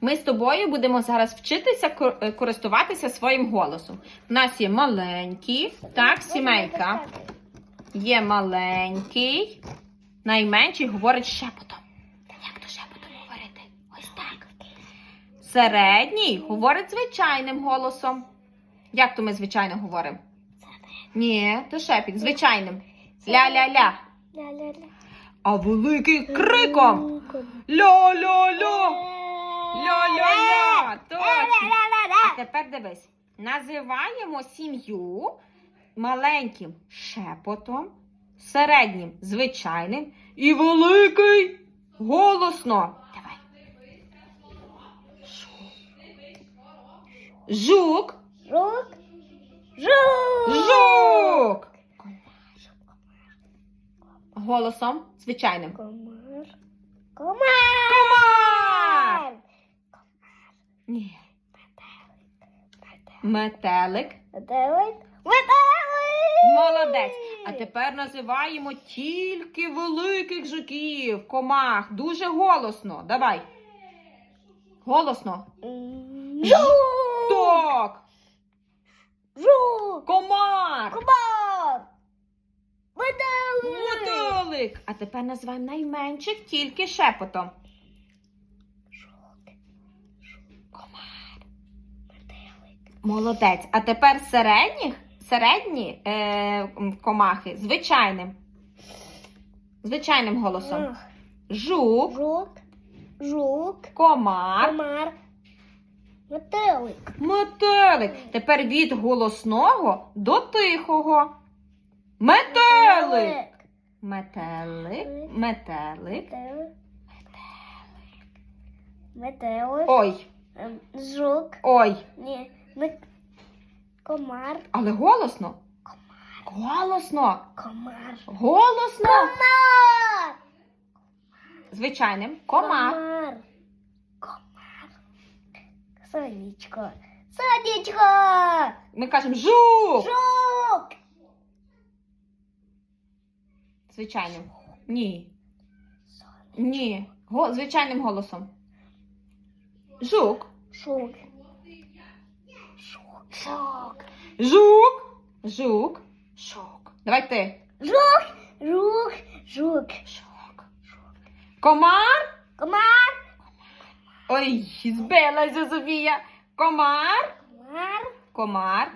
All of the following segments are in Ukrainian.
Ми з тобою будемо зараз вчитися е, користуватися своїм голосом. У нас є маленькі, так, сімейка. Є маленький, найменший говорить шепотом. Як то шепотом говорити? Ось так. Середній говорить звичайним голосом. Як то ми звичайно говоримо? Ні, то шепіт, звичайним. Ля-ля-ля. А великий криком. Ля-ля-ля. Ля-ля-ля. Точно. А тепер дивись. Називаємо сім'ю маленьким шепотом, середнім звичайним і великий голосно. Давай. Жук. Жук. Жук. Жук. Голосом звичайним. Комар. Комар. Комар. Ні. Метелик. Метелик. Метелик. Молодець. А тепер називаємо тільки великих жуків, комах. Дуже голосно. Давай. Голосно. Жук. Так. Жук. Комар. Комар. Метелик. Мотилик. А тепер називаємо найменших тільки шепотом. Молодець. А тепер середніх, середні е, комахи звичайним. Звичайним голосом. Жук, Жук. Жук. комар, Комар. Метелик. метелик. Тепер від голосного до тихого. Метелик. Метелик, метелик. Метелик. Метелик. Ой, Ем, Жук. ой. Ні. Комар. Але голосно. Голосно. Комар. Голосно. Комар. Звичайним. Комар. Комар. Комар. Сонечко. Сонечко. Ми кажемо жук. Жук. Звичайним. Ні. Ні. Го, звичайним голосом. Жук. Жук. Жук. Жук. Жук. Жук. Жук. Давай ти. Жук. Жук. Жук. Жук. Комар. Комар. Ой, збилася Софія. Комар. Комар. Комар.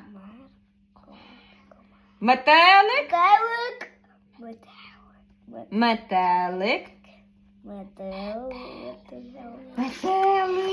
Метелик. Метелик. Метелик. Метелик. Метелик. Метелик.